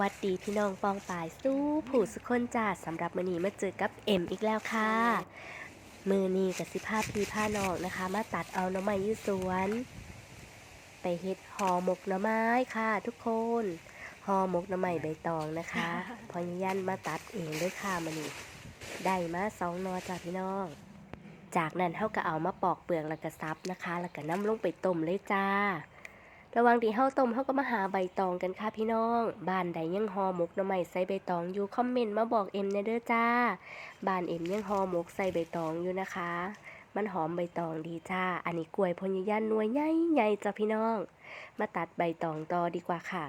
วัสดีพี่น้องปองปายสู้ผู้สุคนจ้าสำหรับมือนี้มาเจอกับเอ็มอีกแล้วค่ะ มือนี้กับสิผ้าพีผ้านอกนะคะ มาตัดเอาน้ำไม้ยืดสวน ไปเฮ็ดห่อหมกหน่อไม้ค่ะ ทุกคนห่อหมกหน่อไม้ใบตองนะคะพอยันมาตัดเองด้วยค่ะมือนี้ได้มาสองนอจ้าพี่น้อง จากนั้นเท่าก็เอามาปอกเปลือกแล้วก็ซับนะคะ แล้วก็น้ำลงไปต้มเลยจ้า ระหวังที่เฮาต้มเฮาก็มาหาใบตองกันค่ะพี่น้อง บ้านใดยังห่อหมกหน่อไม้ใส่ใบตองอยู่คอมเมนต์มาบอกเอ็มแน่เด้อจ้า บ้านเอ็มยังห่อหมกใส่ใบตองอยู่นะคะ มันหอมใบตองดีจ้า อันนี้กล้วยพญยันนวยใหญ่ใหญ่จ้าพี่น้อง มาตัดใบตองต่อดีกว่าค่ะ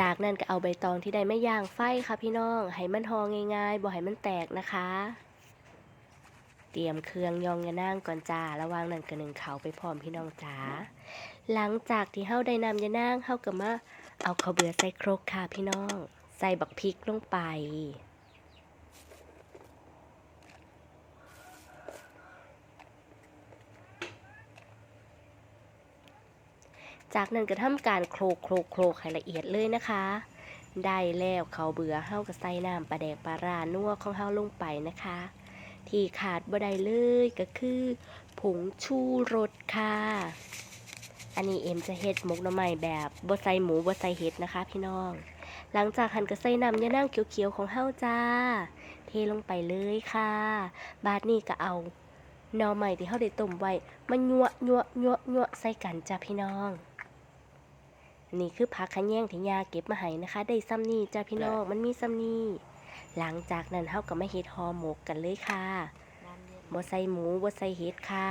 จากนั้นก็เอาใบตองที่ได้ไม่ย่างไฟค่ะพี่น้อง ให้มันหอง่ายๆบ่ให้มันแตกนะคะ เตรียมเครื่องยองยะนางก่อนจ้าระว่างนั้นก็หนึ่งเขาไปพร้อมพี่น้องจ๋าหลังจากที่เฮาได้นำยะนางเฮาก็มาเอาข้าวเบื่อใส่ครกค่ะพี่น้อง ใส่บักพริกลงไปจากนั้นก็ทำการโคลกโคลกโคลกให้ละเอียดเลยนะคะ ได้แล้วเขาวเบื่อเฮาก็ใส่น้ำปลาแดกปลารานัวของเฮาลงไปนะคะ ที่ขาดบ่ได้เลยก็คือ ผงชูรสค่ะ อันนี้เอ็มจะเฮ็ดหมกหน่อไม้แบบบ่ใส่หมูบ่ใส่เห็ดนะคะ พี่น้อง หลังจากหั่นก็ใส่น้ำยะนางเขียวๆของเฮาจ้า เทลงไปเลยค่ะ บาดนี้ก็เอาหน่อไม้ที่เฮาได้ต้มไว้มายั่วยั่วยั่วยั่วใส่กันจ้าพี่น้องนี่คือผักขะแยงที่ยาเก็บมาให้นะคะ ได้ซ้ำนี่จ้าพี่น้องมันมีซ้ำนี่ หลังจากนั้นเฮาก็มาเฮ็ดห่อหมกกันเลยค่ะบ่ใส่หมูบ่ใส่เห็ดค่ะ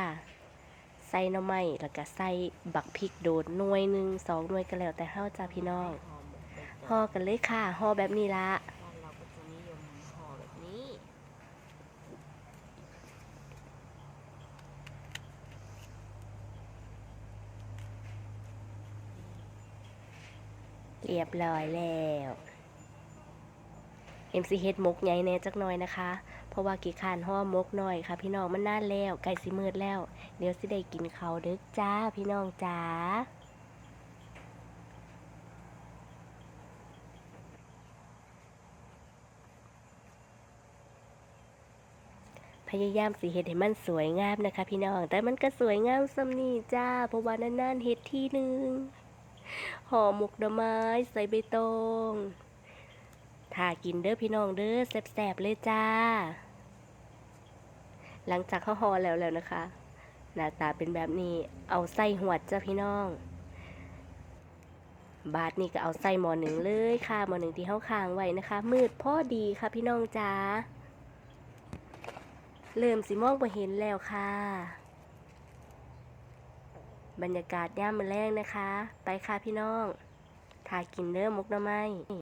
ใส่หน่อไม้แล้วก็ใส่บักพริกโดดหน่วยหนึ่งสองหน่วยก็แล้วแต่เฮาจ้าพี่น้องห่อกันเลยค่ะห่อแบบนี้ละบ้านเราก็จะนิยมห่อแบบนี้เรียบร้อยแล้ว เอ็มซีเฮ็ดมกใหญ่แน่จักหน่อยนะคะ เพราะว่ากี่ขานห่อมกหน่อยค่ะ พี่น้องมันน่านแล้วใกล้สิมืดแล้ว เดี๋ยวสิได้กินเขาดึกจ้าพี่น้องจ้าพยายามสีเห็ดให้มันสวยงามนะคะ พี่น้องแต่มันก็สวยงามสำนี่จ้า เพราะว่านานๆเห็ดที่หนึ่งห่อหมกดอกไม้ใส่ใบตอง ถ้ากินเด้อพี่น้องเด้อแซ่บๆเลยจ้า หลังจากเขาห่อแล้วแล้วนะคะ หน้าตาเป็นแบบนี้เอาไส้หวดจ้าพี่น้อง บาทนี่ก็เอาไส้หมอหนึ่งเลยค่ะหมอหนึ่งที่เขาค้างไว้นะคะ มืดพอดีค่ะพี่น้องจ้าเริ่มสิมองบ่เห็นแล้วค่ะ บรรยากาศย่ามมือแรงนะคะ ไปค่ะพี่น้องถ่ายกินเด้อมกน้ำไม้